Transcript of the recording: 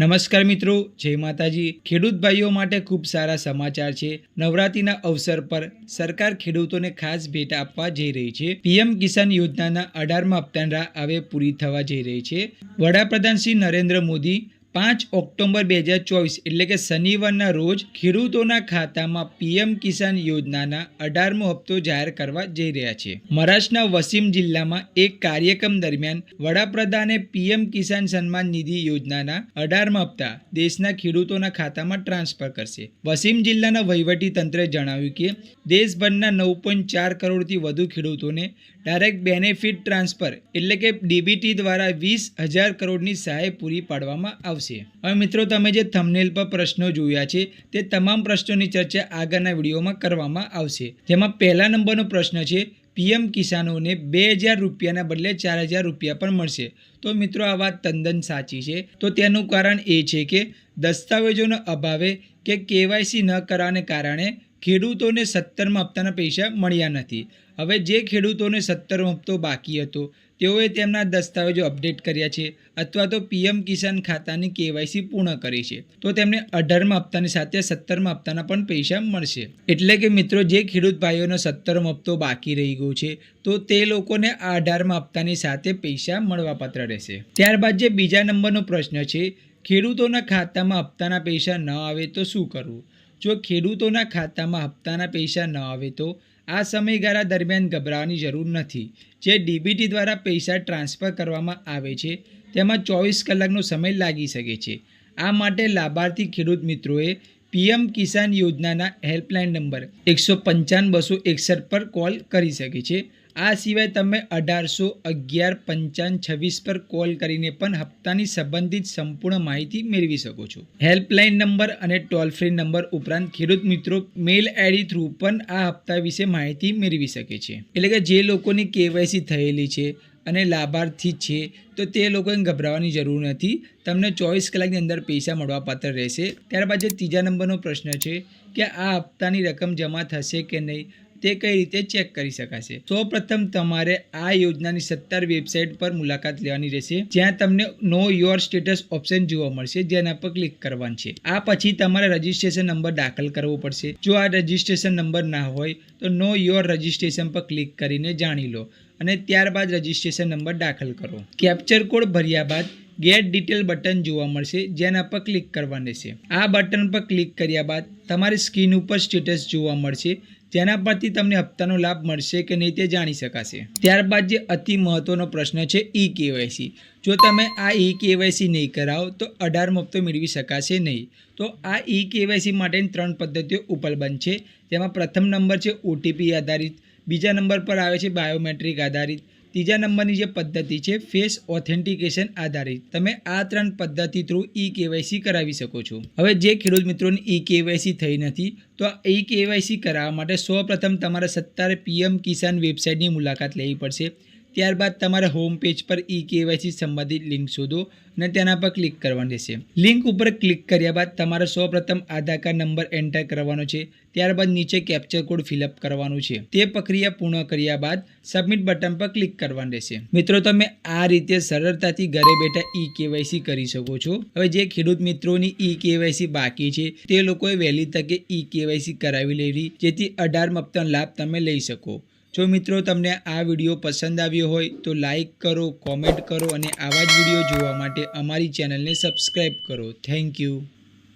નમસ્કાર મિત્રો, જય માતાજી. ખેડૂત ભાઈઓ માટે ખૂબ સારા સમાચાર છે. નવરાત્રીના અવસર પર સરકાર ખેડૂતોને ખાસ ભેટ આપવા જઈ રહી છે. પીએમ કિસાન યોજનાના અઢારમા હપ્તાના હવે પૂરી થવા જઈ રહી છે. વડાપ્રધાન શ્રી નરેન્દ્ર મોદી પાંચ ઓક્ટોબર બે હજાર ચોવીસ, એટલે કે શનિવારના રોજ ખેડૂતોના ખાતામાં પીએમ કિસાન યોજનાના અઢારમો હપ્તો જાહેર કરવા જઈ રહ્યા છે. મહારાષ્ટ્રના વસીમ જિલ્લામાં એક કાર્યક્રમ દરમિયાન વડાપ્રધાને પીએમ કિસાન સન્માન નિધિ યોજનાના અઢારમા હપ્તા દેશના ખેડૂતોના ખાતામાં ટ્રાન્સફર કરશે. વસીમ જિલ્લાના વહીવટી તંત્રે જણાવ્યું કે, દેશભરના નવ પોઈન્ટ ચાર કરોડથી વધુ ખેડૂતોને ડાયરેક્ટ બેનિફિટ ટ્રાન્સફર, એટલે કે ડીબીટી દ્વારા વીસ હજાર કરોડની સહાય પૂરી પાડવામાં આવશે. હવે મિત્રો, તમે જે થંબનેલ પર પ્રશ્નો જોયા છે, તે તમામ પ્રશ્નોની ચર્ચા આગળના વિડીયોમાં કરવામાં આવશે. જેમાં પહેલા નંબરનો પ્રશ્ન છે, પીએમ કિસાનોને બે હજાર રૂપિયાના બદલે ચાર હજાર રૂપિયા પણ મળશે. તો મિત્રો, આ વાત તદ્દન સાચી છે. તો તેનું કારણ એ છે કે દસ્તાવેજોના અભાવે કે કેવાયસી ન કરવાને કારણે ખેડૂતોને સત્તરમાં હપ્તાના પૈસા મળ્યા નથી. હવે જે ખેડૂતોને સત્તરમો હપ્તો બાકી હતો, તેઓએ તેમના દસ્તાવેજો અપડેટ કર્યા છે અથવા તો પીએમ કિસાન ખાતાની કેવાયસી પૂર્ણ કરી છે. તો તેમને અઢારમા હપ્તાની સાથે સત્તરમા હપ્તાના પણ પૈસા મળશે. એટલે કે મિત્રો, જે ખેડૂત ભાઈઓનો સત્તરમો હપ્તો બાકી રહી ગયો છે, તો તે લોકોને આ અઢારમા હપ્તાની સાથે પૈસા મળવાપાત્ર રહેશે. ત્યારબાદ જે બીજા નંબરનો પ્રશ્ન છે, ખેડૂતોના ખાતામાં હપ્તાના પૈસા ન આવે તો શું કરવું? જો ખેડૂતોના ખાતામાં હપ્તાના પૈસા ન આવે તો આ સમયગાળા દરમિયાન ગભરાવાની જરૂર નથી. જે ડીબીટી દ્વારા પૈસા ટ્રાન્સફર કરવામાં આવે છે, તેમાં ચોવીસ કલાકનો સમય લાગી શકે છે. આ માટે લાભાર્થી ખેડૂત મિત્રોએ પીએમ કિસાન યોજનાના હેલ્પલાઇન નંબર એકસો પંચાવન બસો એકસઠ પર કોલ કરી શકે છે. આ સિવાય તમે અઢારસો અગિયાર પંચાવન છવ્વીસ પર કોલ કરીને પણ હપ્તાની સંબંધિત સંપૂર્ણ માહિતી મેળવી શકો છો. હેલ્પલાઇન નંબર અને ટોલ ફ્રી નંબર ઉપરાંત ખેડૂત મિત્રો મેલ આઈડી થ્રુ પણ આ હપ્તા વિશે માહિતી મેળવી શકે છે. એટલે કે જે લોકોની કેવાયસી થયેલી છે અને લાભાર્થી છે, તો તે લોકોએ ગભરાવાની જરૂર નથી. તમને ચોવીસ કલાકની અંદર પૈસા મળવાપાત્ર રહેશે. ત્યારબાદ જે ત્રીજા નંબરનો પ્રશ્ન છે કે આ હપ્તાની રકમ જમા થશે કે નહીં? તે કઈ રીતે ચેક કરી શકાશે? સૌ પ્રથમ તમારે આ યોજનાની સત્તર વેબસાઇટ પર મુલાકાત લેવાની રહેશે, જ્યાં તમને નો યોર સ્ટેટસ ઓપ્શન જોવા મળશે, જેના પર ક્લિક કરવાનું છે. આ પછી તમારે રજિસ્ટ્રેશન નંબર દાખલ કરવો પડશે. જો આ રજિસ્ટ્રેશન નંબર ના હોય, તો નો યોર રજિસ્ટ્રેશન પર ક્લિક કરીને જાણી લો અને ત્યારબાદ રજિસ્ટ્રેશન નંબર દાખલ કરો. કેપ્ચર કોડ ભર્યા બાદ ગેટ ડિટેલ બટન જોવા મળશે, જેના પર ક્લિક કરવાનું રહેશે આ બટન પર ક્લિક કર્યા બાદ તમારી સ્ક્રીન ઉપર સ્ટેટસ જોવા મળશે, જેના પરથી તમને હપ્તાનો લાભ મળશે કે નહીં તે જાણી શકાશે. ત્યારબાદ જે અતિ મહત્વનો પ્રશ્ન છે ઈ કેવાયસી જો તમે આ ઈ કેવાયસી નહીં કરાવો, તો અઢાર હપ્તો મેળવી શકાશે નહીં. તો આ ઈ કેવાયસી માટેની ત્રણ પદ્ધતિઓ ઉપલબ્ધ છે. જેમાં પ્રથમ નંબર છે ઓટીપી આધારિત. બીજા નંબર પર આવે છે બાયોમેટ્રિક આધારિત. ત્રીજા નંબરની જે પદ્ધતિ છે, ફેસ ઓથેન્ટિકેશન આધારિત. તમે આ ત્રણ પદ્ધતિ થ્રુ ઈ કેવાયસી કરાવી શકો છો. હવે જે ખેડૂત મિત્રોની ઈ કેવાયસી થઈ નથી, તો આ ઈ કેવાયસી કરાવવા માટે સૌપ્રથમ તમારે સત્તારે પીએમ કિસાન વેબસાઇટની મુલાકાત લેવી પડશે. ત્યારબાદ તમારા હોમ પેજ પર ઈ કેવાયસી સંબંધિત લિંક શોધો અને તેના પર ક્લિક કરવાની રહેશે. લિંક ઉપર ક્લિક કર્યા બાદ તમારે સૌપ્રથમ આધાર કાર્ડ નંબર એન્ટર કરવાનો છે. ત્યારબાદ નીચે કેપ્ચર કોડ ફિલઅપ કરવાનો છે. તે પ્રક્રિયા પૂર્ણ કર્યા બાદ સબમિટ બટન પર ક્લિક કરવાનું રહેશે. મિત્રો, તમે આ રીતે સરળતાથી ઘરે બેઠા ઈ કેવાયસી કરી શકો છો. હવે જે ખેડૂત મિત્રોની ઈ કેવાયસી બાકી છે, તે લોકોએ વહેલી તકે ઈ કેવાયસી કરાવી લેવી, જેથી અઢાર મફતન લાભ તમે લઈ શકો. જો મિત્રો તમને આ વીડિયો પસંદ આવ્યો હોય તો લાઈક કરો, કોમેન્ટ કરો અને આવા જ વીડિયો જોવા માટે અમારી ચેનલને સબસ્ક્રાઈબ કરો. Thank you.